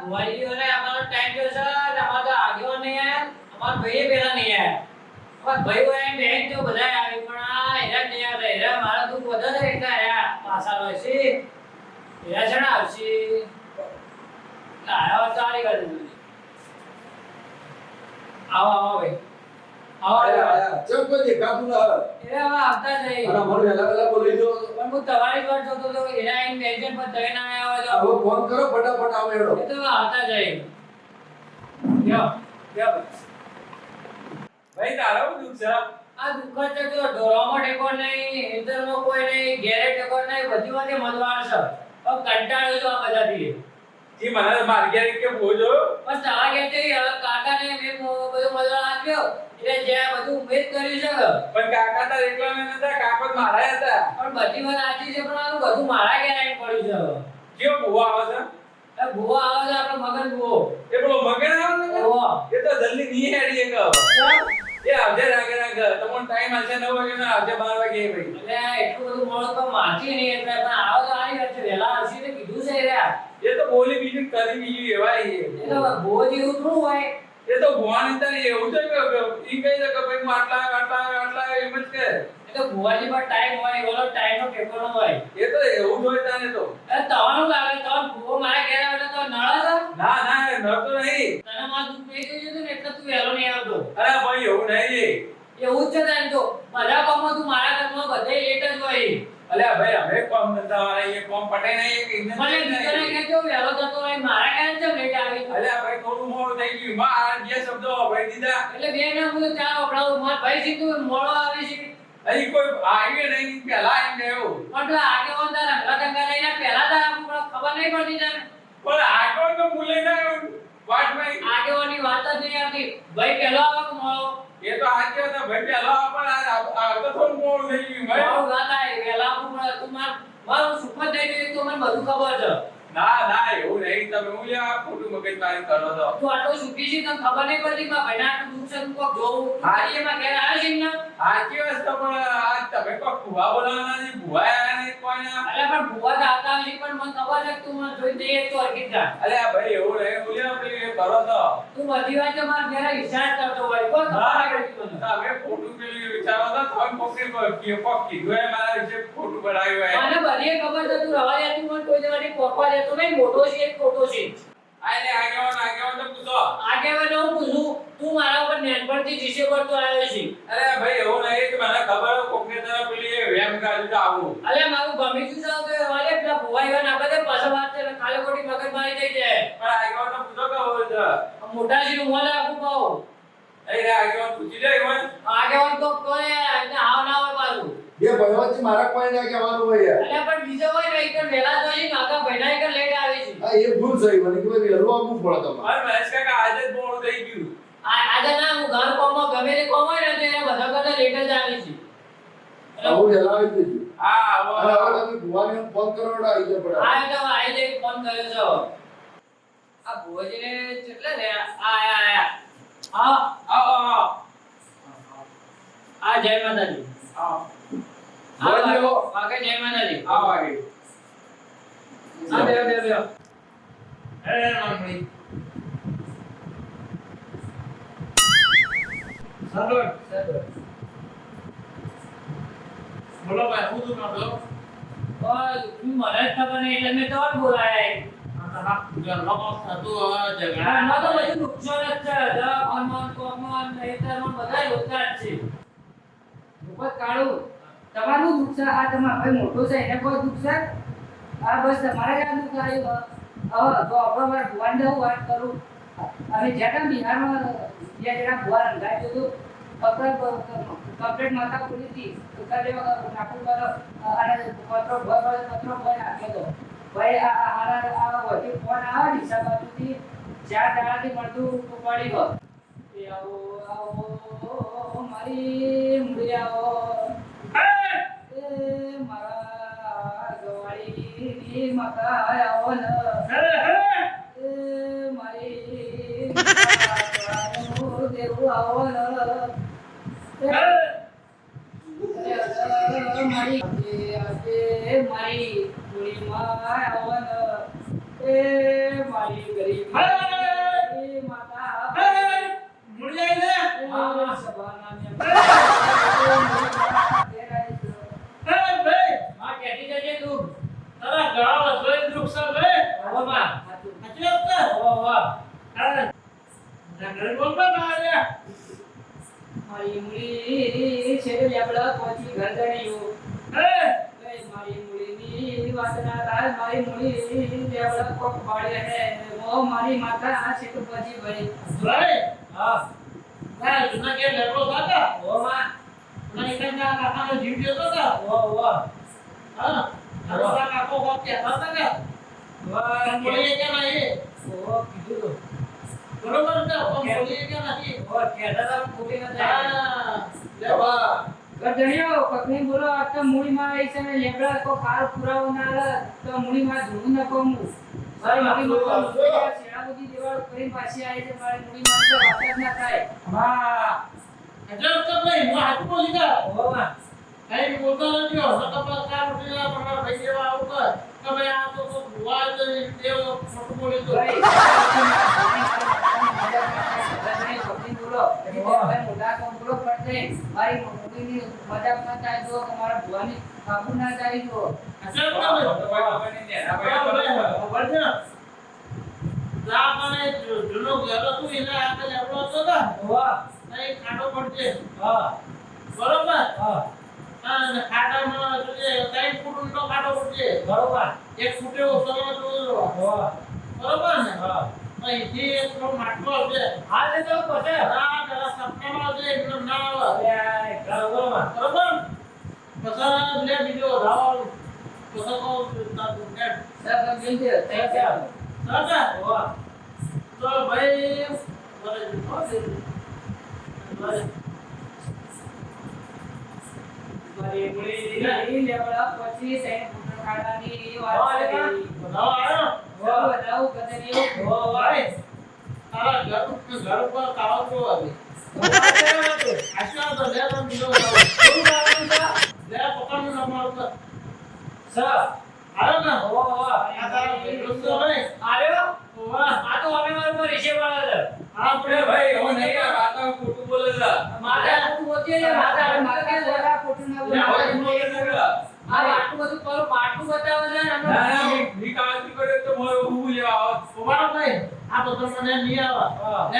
ભુવાજી ને અમારો ટાઈમ થયો છે અને અમારો તો આગેવાન નહીં આયા અમારા ભાઈએ પેલા નહીં આયા અમારા ભાઈ હોય ને બેન તો બધા આવી, પણ આ હેરા નહીં આવતા. હેરા મારા દુઃખ બધા છે એટલે આયા પાછા હોય છે. હેરા છે ને આવશે હોત તો દીધું. આવો આવો ભાઈ. આવો આયા, આવો. આયા. ચમ કોઈ દેખાતું ના એ હવે આવતા જ અને મને વહેલા વહેલા બોલાવી દો. પણ હું તમારી વાત જોતો તો હેરા આઈને બેસી પણ તમે ના આવ્યા તો હવે ફોન કરો ફટાફટ આવે હેડો. એ તો આવતા જાય લ્યો લ્યો ભાઈ તારો દુઃખ છે આ દુઃખ છે તો ઢોરામાં ટેકો નહીં ઇન્ટરમાં કોઈ નહીં ગેરેટ ટેકો નહીં બધી વાતે મતવાર છે કંટાળ્યો તો આ બધાથી જી મને મારી ગયા કે બોજો પણ તારા ઘેરથી હવે કાકાને મેં બધું મતવાર આપ્યો એટલે જે બધું ઉમેદ કરી છે પણ કાકા તાર એકલા મે નતા કાકો મારા હતા. પણ બધી વાત આજી છે પણ આનું બધું મારા ગયા એમ પડ્યું છે કેવો ભૂવા આવે છે? એ ભૂવો આવે છે આપણો મગન ભૂવો એ પેલો મગન આવે છે? એ તો જલ્દી નહીં હેડી એક એ આવજે રાગે રાગે. તમને ટાઈમ હશે નવ વાગે ને આવજે બાર વાગે ભાઈ. એટલે એટલું બધું મોડું તો મારતી નહીં એટલે પણ આવો તો છે આવશે તો કીધું છે યાર. એ તો બોલી બીજું કરી બીજું એવાય એ. જેવું થોડું હોય. એ તો તારી એવું છે કે ઈ કહી દે કે ભાઈ આટલા આટલા આટલા એમ જ કે એટલે ભુવાજી પર ટાઈમ હોય બોલો ટાઈમ નો પેપર હોય. એ તો એવું જ હોય તાને તો. એ તમારું લાગે તો ભૂવો મારા ઘેર આવે તો નળ છે ના ના નળ તો નહીં. તને માં દુઃખ નહીં ગયું હતું ને એટલે તું વહેલો નહીં આવતો. અરે ભાઈ એવું નહીં. એવું જ છે તને તો. બધા કામમાં તું મારા ઘરમાં બધે એટ જ હોય. અલે ભાઈ અમે કોમ ધંધા વાળા એ કોમ પટે નહીં કે મને બીજાને. કહેજો વહેલો થતો હોય મારા ઘરે છે લેટ આવી અલે ભાઈ થોડું મોડું થઈ ગયું. માં આ જે શબ્દો ભાઈ દીધા. એટલે બે ના હું ચા વપરાવું મારા ભાઈ સીધું મોડો આવે છે અહીં કોઈ આવી નહીં પેલા આવી ગયો પણ પેલા આગેવાન તારા રંગા લઈને પહેલા તારા ખબર નહીં પડતી તને. પણ આગળ તો ભૂલે ના વાટ ભાઈ. આગેવાની વાત જ નહીં આવતી. ભાઈ પહેલો આવે કે મોડો? એ તો હતા ભાઈ પેલા પણ આ તો થોડું મોડું થઈ ગયું ભાઈ. મારું વાત આવે વહેલા આવવું તું માર મારું સુખ જ થઈ ગયું તો મને બધું ખબર છે. ના ના એવું નહીં. તમે હું લ્યા ખોટું મગજ મારી કરો છો? તું આટલો સુખી છે તને ખબર નહીં પડતી માં ભાઈ આટલું દુઃખ છે તું કોક જોવું તું હા. ઘેર આવ્યો છે ને સાચી વસ્તુ પણ આ તમે કોઈ ભુવા બોલાવવાના નહીં ભુવા આયા નહીં કોઈ ના પણ ભૂવા તો આવતા નહીં પણ મને ખબર છે તું મને જોઈ દઈએ તો અર્કિત જા અલ્યા ભાઈ એવું નહીં. બોલ્યા પેલી એ કરો છો? તું બધી વાત મારા ઘેર ઈશાર કરતો હોય. મને તમે ખોટું પેલું વિચારો તો તમે કોકને કોક કીધું એ મારા વિશે ખોટું બનાવ્યું મને બધી ખબર છે તું રવા તું મને કોઈ જવાની પોકવા દેતો નહીં મોટો છે ખોટો છે? આને આગેવાન આગેવાન તો પૂછો. આગેવાન હું પૂછું તું મારા ઉપર નેનપણથી જીસે કરતો આવ્યો છે. અરે ભાઈ એવું નહીં કે મને ખબર હોય કોકને તરફ પેલી વેમ કાઢી તો આવું અલે મારું ગમી ગયું છે કે વાલે પેલા ભોવાઈ ના બધે પાછા વાત છે કાલે ખોટી મગજ મારી થઈ જાય. પણ આગેવાન તો પૂછો કે હોય છે મોટા છે હું રાખું પાઉં. પાઉ રે આગેવાન પૂછી લે ઈવન. આગેવાન તો કોને એને આવ ના હોય મારું બે ભયવાથી મારા કોઈ ના કહેવાનું હોય યાર. અલે પણ બીજો હોય ને એક વેલા તો છે નાકા ભૈના એક લેટ આવી એ ભૂલ થઈ મને કે ભાઈ હલવા આવવું પડે તમારે. અરે મહેશ કાકા આજે જ મોડું થઈ ગયું. આજે ના હું ઘર કોમમાં ગમે તે કોમ હોય ને તો એને બધા બધા લેટ જ આવી છે. આવું હલાવી દેજો હા હવે હવે તમે ભુવાની ફોન કરો એટલે આવી જાય પડે હા તો આઈ જાય ફોન કર્યો છો આ ભુવાજીને કેટલા ને આ આ આ હા આવો આવો આ જય માતાજી. આવો આ ભુવાજી વાગે જય માતાજી. આવો વાગે. આ એ નામડી સારું બોલો ભાઈ હું તું ના બોલો તું મને ખબર નહીં એટલે મેં તો જ બધું નુકસાન છે ભૂપત કાળુ તમારું દુઃખ આ તમારા ભાઈ મોટો છે, એને કોઈ દુઃખ છે આ બસ તમારે જ આ દુઃખ હવે તો આપણે મારે ભુવાનને હું વાત કરું. અને જ્યાં બિહારમાં બે જણા ભુવા રંગાઈ દીધું કમ્પ્લેટ માતા ખુલી હતી કાલે નાખું કરો અને પત્રો પત્રો ભર નાખ્યો હતો. ભાઈ, આ હારા આ વધી ફોન આવે ડીસા બાજુથી, ચાર દાડાથી મળતું પડી ગયો મારી મુડિયાઓ. મારી દેવું આવો ન એ મારી આજે મારી મુડીમાં આવો ન એ મારી ભાઈ એ માતા મુળી આવી લે એ સભાના મેં તેરાય છો. એ ભાઈ માં કેટી જજે તું તારા ગળા વસોઈ દુખ છે ભાઈ આવો માં હાચું. સાચી વાત છે આવો આવો અરે ઝઘડે બોલતો ના આવ્યા મારી મૂળી છે લેબડા પહોંચી ઘર ગણ્યું. હે એ મારી મૂળીની વાત ના થાય, મારી કોક હે. માતા આ છે તો હા. ના જૂના કે લેબડો હતા ઓ માં ના એકના કાકાનો જીવ જતો હતો ઓ ઓ હા. તારા કાકો કોક કહેતા હતા? કે વાહ બોલીએ કે નહીં ઓ કીધું તો. બરોબર પણ બોલીએ કે નહીં ઓ તો ન. હા ઘર પત્ની બોલો આ તો મૂળીમાં આવી છે ને લેબડા કો કાળ પુરાવો ના લે તો મૂળીમાં ધૂળ ન કોમું. મારી મૂળીમાં શેણા બધી દેવાળ કરી પાછી આવી છે, મારી મૂળીમાં તો વાત ના થાય. હા એટલે તો ભાઈ હું હાથ બોલી ઓ માં કઈ બોલતો નથી હો તો તો કાર ઉઠી ગયા પણ ભાઈ જેવા આવું કર તો ભાઈ આ તો ભુવા જ દેવ ખોટું બોલી તો ભાઈ, એટલે ભાઈ મોઢા કોમ પડશે. મારી મમ્મીની મજાક ના થાય જો તમારા મારા ભુવાની કાબુ ના થાય જો એટલે તો. ભાઈ ખબર છે જા મને જૂનો ઘર હતું એને આગળ લેબડો હતો ને વાહ નહીં ખાટો પડશે હા બરોબર. હા અને ખાટામાં જોજે ત્રણ ફૂટ ઊંડો ખાટો પડશે બરોબર એક ફૂટે વાહ બરોબર ને હા. અહીંથી એક થોડો માટલો આવશે આ તે તો પતે આ પેલા સપનામાં આવશે એકદમ ના આવે અરે બરોબરમાં બરોબર પછી લે બીજો રાવલ પછી કહું તારું નેટ સાહેબ, તમે જોઈ લો, તઈ જાઓ. બરાબર વાહ તો ભાઈ બરે બરે મારી મૂળીની લેબડા પછી તેને પુત્ર કાઢવાની વાત હા, કરી. બધાઓ આવ્યો આ તો અમે મારું પર હિસે વાળા આપણે ભાઈ હું ખોટું બોલે છે બોલા, ખોટું બોલે આ આટલું બધું કરો પાટું બતાવે છે રહો ભાઈ. આ બધો મને નહીં આવે. લે.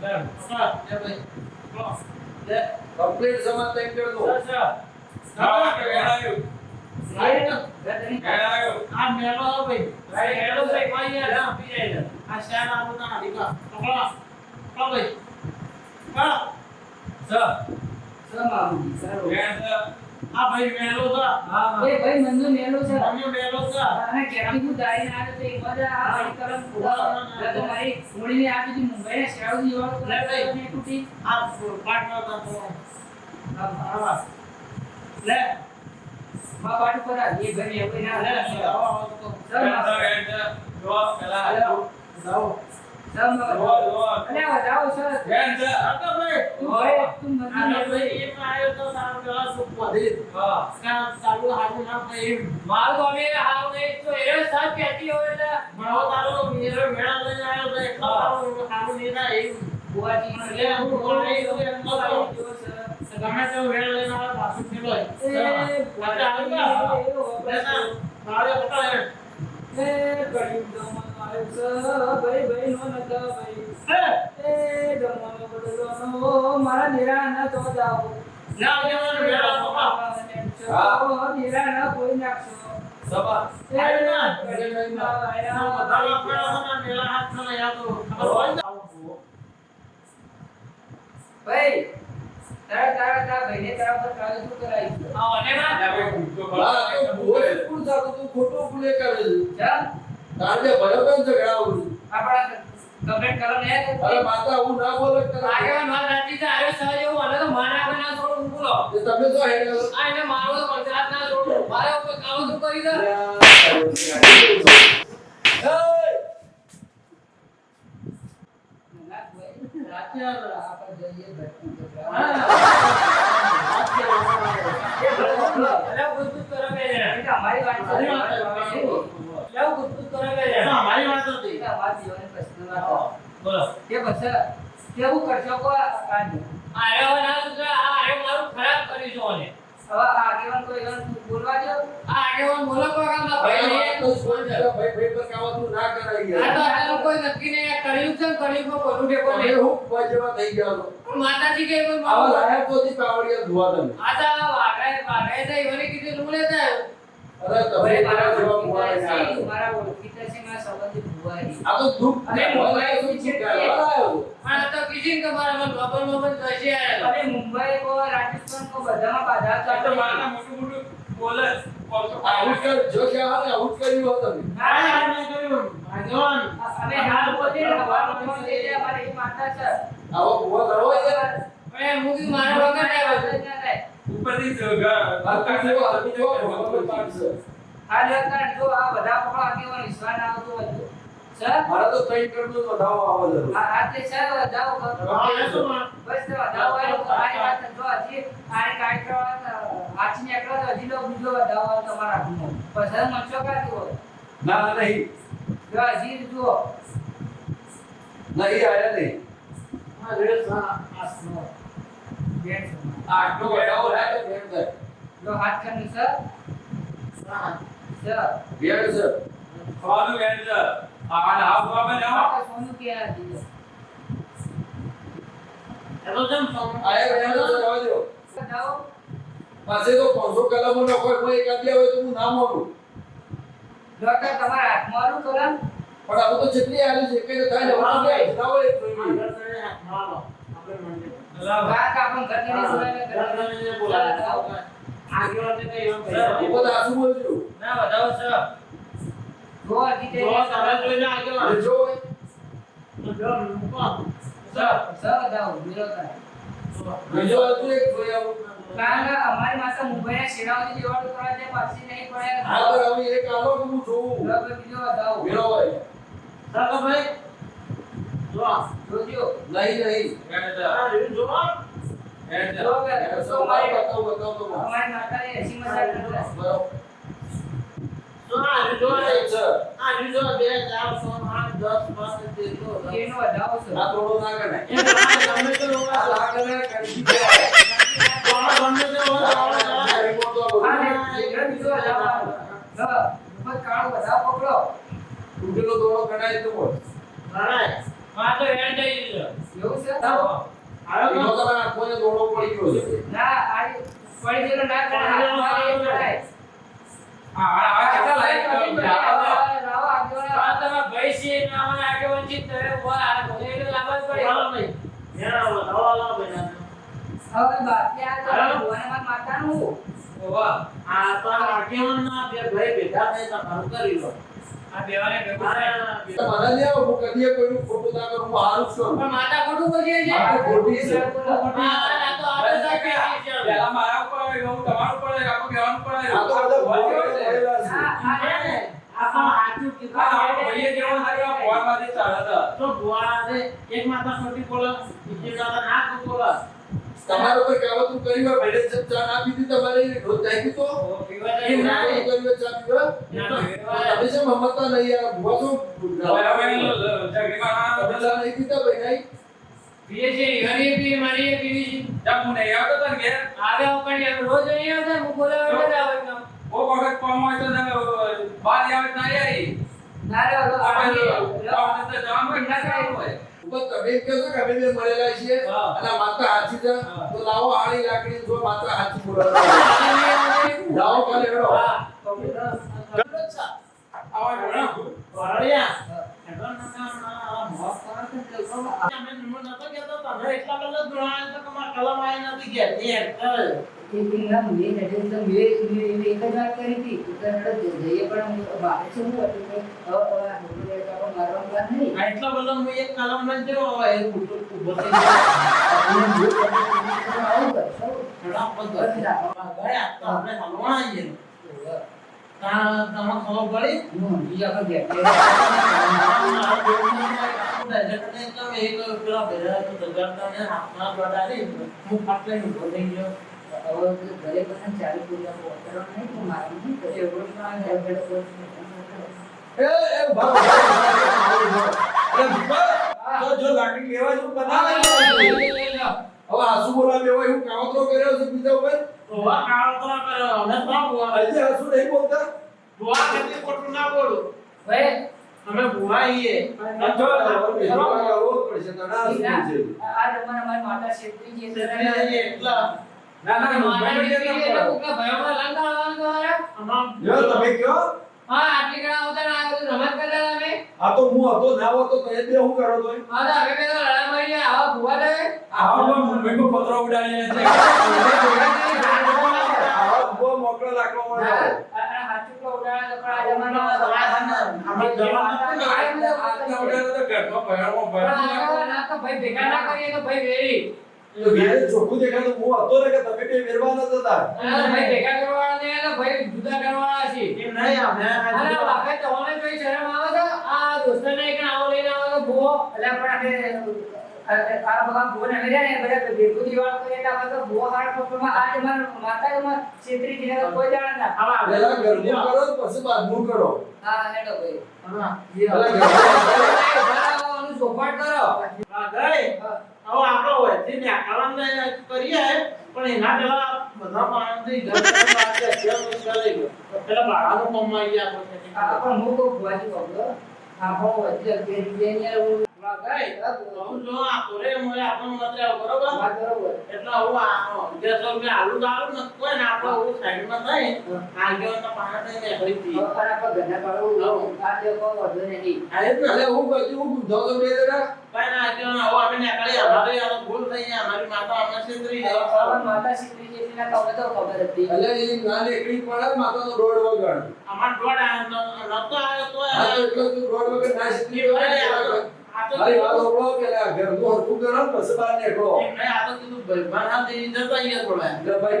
લે. લે ભાઈ. લો. લે. કમ્પ્લીટ સમાજ તઈ કરી દો. Sir, sir. દાવા કે વેણાયું. એ ગધેડી આ મેલો આવે ભાઈ. ભાઈ, હેડો ભાઈ, કોઈ યાર આપી જાય આ શાન આવું ના હાડીકા. પકડો. પકડો ભાઈ. પકડો. સર. સર. આ ભાઈ મેલો છે. હા. એ ભાઈ મંજુ મેલો છે અમે મેલો છે. અને કેમ હું દાઈને ના તો એક વાર આ કરમ પૂરા. તો મારી મૂળીની આ બીજી મુંબઈને શેવડી વાળો લે ભાઈ. ને તૂટી. આ પાટલો તો તો. હા. લે. મા પાટ ઉપર આ એ ભાઈ એવું ના લે. લે. આવો તો. સર પેલા. દાવો. મારું પકડ એ ગળ્યું નો હે, મારા નિરા તો જાઓ હા કોઈ નાખશો સભા ના. ના, બધા. ને મેળા હાથ ન ખબર હોય ને? ભાઈ તારા તારા તારા ભાઈને તારા પર કાલે શું કરાય? આ અને હા, તો તું ખોટું ભૂલે કરે છે. ચાલ જે ભયો કેમ ઝઘડાવું છું? કમેન્ટ કરો ને. અરે માતા હું ના બોલે કે તને- આગળ વાત સાચી છે આરે સર જેવું મને તો મારે આપણે ના છોડું બોલો. તમે તો હેડે. આ એને મારો તો ના છોડું. મારા ઉપર કાળું શું કરી દે ના ભાઈ રાતે આ- આપણે જઈએ. હા. જગ્યા. એ બરોબર. એટલે ગુજબુજ કરો કે છે એ તો અમારી વાત છે મારી વાત છે. એટલે ગુજબુજ કરો કે છે ના, મારી વાત હતી. એ તો અમારી કેવું કરશો કો હવે ના સુધરે આ આયો મારું ખરાબ કર્યું છે ને. હવે આ આગેવાન કોઈ એવા બોલવા જો આ આગેવાન બોલો કો કામ ના ભાઈ ને વાત બોલ જો ભાઈ ભાઈ પર કાવતું ના કરાય આ તો. આટલું કોઈ નક્કી ને કર્યું છે કર્યું કો કોઈનું ટેકો કો ને હું કોઈ થઈ ગયો પણ માતાજી કે કોઈ આવા લાયક તો નથી પાવડિયા ધોવા તમે. આ તો વાગાય વાગાય તો ઈવોને કીધું લુલે આવ્યો. અરે તમે ભાઈ મારા મારા જેવા મોણા ઓળખીતા ના છે છો. મારા ઓળખીતા છે મારા સંબંધી આ તો દુઃખ અરે છે. મોબાઈલ શું છે કે? છે? પણ તો કીધું ને કે મન બાપર બાપર દોશી આયેલો. મુંબઈ કો રાજસ્થાન કો બધામાં બાધા તો મારા મોટું મોટું બોલે કોલસો કર- જો કે આવે ને કર્યું હોત તમે. આ આને કર્યું ભાગ્યવાન અમે હાલ બોલે ને હવાનો ફોન લઈ લે અમારે એ માતા છે આવો ભૂવા કરો યાર. મારા વગર આવ્યો. ઉપરથી જગા આ જો બધા પકડો વિશ્વાસ આવતો હતો સર? મારા તો ત્રણ કરતો વધાવો આવે જરૂર. આ આ સર હા, બસ તો વાત જો હજી કરવા તો હજી બીજો તમારા મચો કાઢી ના નહીં. જો હજી જુઓ. નહીં આયા નહીં. આ રેસ આ આસનો બેન આ આટલો વધાવો લાગે બેન થાય. જો હાથ કરી સર. આ સર. બેન છે. ખાવાનું વેણ છે. આ હાવ બાબા જાઓ આ તો સોનું કે આ દીધો એ તો જેમ સમ આયા બેન છે, જવા દ્યો. વધાવો પાસે તો 500 કલમો નો કોઈ કોઈ એકાદી આવે તો હું ના માનું. ડોક્ટર તમારા હાથમાં આલું કલમ. પણ આવું તો જેટલી આવી છે કે થાય ને. વધાવો એક હાથમાં. આપણે કાક આપણ સુરાને બોલજો ના વધાવો જો તે જો જોઈને. જો. જો મૂકો. સર સર વધાવો બીજો થાય બીજો હતું એક જોઈ આવું. કારણ કે અમારી માતા મુંબઈના શેરાવતી દેવાળું કરવા છે પાછી નહીં પડે. હા તો હવે એક આલો કે હું જોઉં? બરાબર બીજો વધાવો મેળો હોય. દાદાભાઈ, જો. જોજો નહીં નહીં આ જો. જો બતાવો બતાવો તો એસી બરાબર જો. છે જો. વધાવો છે થોડો ના લોકો તે રિપોર્ટ તો હા બધું. ને ઉપર કાળો પકડો તૂટેલો દોડો ગણાય તો બોલ. ગણાય. માં તો હેડ થઈ ગયું એવું છે આવ્યો એનો તો? તમે આંખોને દોડો પડી ગયો છે. ના આ પડી ગયેલો ના કરે હાથમાં એ કરાય. લાવો આગળ આ તમારા ભાઈ છે ને અમારા આગેવાન છે તો એ ઊભા આ ભલે લાંબા પડે. હવે આ તો ભગવાનમાં માતાનું. આ તો આ આગેવાનના બે ભાઈ ભેગા થઈ તમારું કરી લો. આ બેવાને ભેગું થાય. આ બે- મને નહીં આવે, હું કદીએ ખોટું ના કરું, હારું જ પણ માતા ખોટું બોલીએ છે માતા ખોટી છે. આ તો આ તો સાચી વાત છે. પેલા મારા ઉપર આવ્યું, હું તમારા આખું બેવાનું ઉપર આ તો બધા વાત છે? પડેલા છે. હા, હા, આ ને, આ કીધું. આ આપણો જેવો છે, આ ફોનમાંથી ચાલે તો ભુવાને એક માતા ખોટી બોલે, બીજી માતા ના બોલે. તમારે કોઈ કાવતરું કરી હોય, ભલે ચા ચા ના પીધી તમારે રોજ જાય તો? એ ના. કાવતરું ચા પીવા? તમે જાય. શેમ નહીં આ ભૂવા તમે ચા નહીં પીતા ભાઈ નહીં? પીએ છે, ઈવનીએ પીએ, મારીએ પીવી છે. જામ હું આવતો તને ઘેર. આવે રોજ અહીં આવતા, હું વખત કોમ હોય તો બહાર આવે ના આવી. ના રે, આપણે તો જવાનું ના હોય. ઉપર તમે એમ કે અમે બે મળેલા છીએ અને આ માતા હાચી તો લાવો હાળી લાકડી જો માતા હાચી બોલાવો લાવો કાલે હેડો આવા ઘણા. વાળિયા. એમાં ના- આ મોત કરે છે તે લોકો. અમે નિમો નતો કહેતો, તમે એટલા બધા ધોળાયા તો કલમ આવી નથી ગયા. તે હેઠળ. એક દિન મેં હેડે તો મેં મેં એક જ વાત કરી હતી કે હેડો જઈએ પણ મારે શું હતું કે હવે હવે આ મોટું લેટ આપણે મારવાનું વાત નહીં આ એટલા હું એક કલમ લઈને જયો, એ ઊભો ઊભો થઈ ગયો. આપણે જે કરીએ તે આવું કરશો ઘણા બધા. ગયા તો આપણે હલવાણા આવીએ. તાણ તમને ખબર પડી? બીજા ગયા મારા બેનને direct ને તો એક પેલા ભેરા તો હાથમાં બગાડી, હું ફાટલે થઈ ગયો. તો જો લાકડી લેવા ને. હવે બોલા લેવા એવું કાવતરો કર્યો છે બીજા ઉપર ભુવા કાળોતરો કર્યો. અમે શું ભુવા? હજી હાસુ નહીં બોલતા ભુવા કેટલી ખોટું ના બોલું. ભાઈ અમે ભુવા છીએ. જો, પડશે ના, આ જમાના મારી માતા શેત્રી એટલા. ના ના જો તમે કયો હા, આટલી ઘણા આવતા ને આ રમત કરતા તમે? આ તો હું હતો ના હોતો તો એ બે હું કરો તો હા, તો હવે બે તો લડાઈ મારી આવા ભૂવા તમે? આવા પણ મુંબઈમાં પત્રો ઉડાડીને છે. આવા બહુ મોકળો લાકડો મળે આ- આ હાચું કહું, ઉડાડે તો આ જમાનામાં આમાં જમાના નથી ઉડાડે તો ઘરમાં ભયામાં પણ ના તો ભાઈ ભેગા ના કરીએ તો ભાઈ વેરી. ઘેરે ચોખ્ખું દેખાતું હું હતો ને કે તમે બે હતા ભાઈ ભેગા કરવાના ને ભાઈ જુદા કરવાના છે. એમ નહીં, શરમ આવે છે? આ દોસ્તને એક આવો લઈને આવે તો ભૂવો. એટલે આપણે આ- આ બધા ભુવન અમે રહ્યા ને બધા ભેગું દિવાળ કરીએ એટલે આપણે તો ભુવા હારા પકડમાં આ જમાના માતા એમાં છેતરી એટલે કોઈ કરો પછી બાદનું કરો હા હેડો ભાઈ આમાં. ચોપાટ કરો. ગઈ. હવે આપણો ને આકલન કરીએ પણ એના પેલા બધા માણસથી ઘર. પેલા ભાડાનું કામ આવી ગયા પણ હું કહું ભુવાજી કહું આપણો વચ્ચે અમારે દોડ. આ ન- નતો આવ્યો તો એટલો તું વગર ના શીખી તો- તો મારી વાત સાંભળો પેલા ઘરનું હરખું કરો ને પછી બહાર નીકળો નહીં, આ તો કીધું ભાઈબંધ હાથે ઈ જતા અહીંયા થોડા. એટલે ભાઈ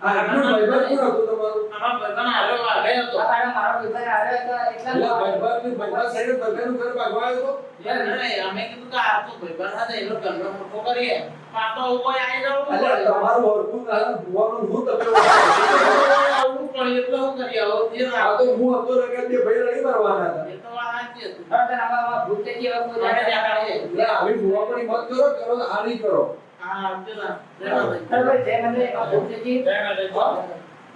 આ આટલું ભાઈબંધ કોણ હતું તમારો આમાં ભાઈબંધ હાલ્યો વાગે હતો. આ મારો વિભાગ આવ્યો હતો એટલે એટલા ભાઈબંધ ભાઈબંધ સાઈડ ભાઈબંધનું ઘર ભાગવા આવ્યો એમ નહીં, અમે કીધું કે આ તો ભાઈબંધ હાથે એનો ઘરનો મોટો કરીએ. પણ આ તો કોઈ આવી જાવ તો એટલે. તમારું હરખું ના ભુવાનું હું તમે આવું પણ એટલે શું કરીએ? હવે આ તો હું હતો ને કે બે ભાઈ રડી મારવાના તો હતી. હવે આમાં ભૂત થઈ હવે કોઈ એટલે આવી ભુવાપણી મત કરો કરો તો કરો હા, જય માતાજી. જય માતાજી.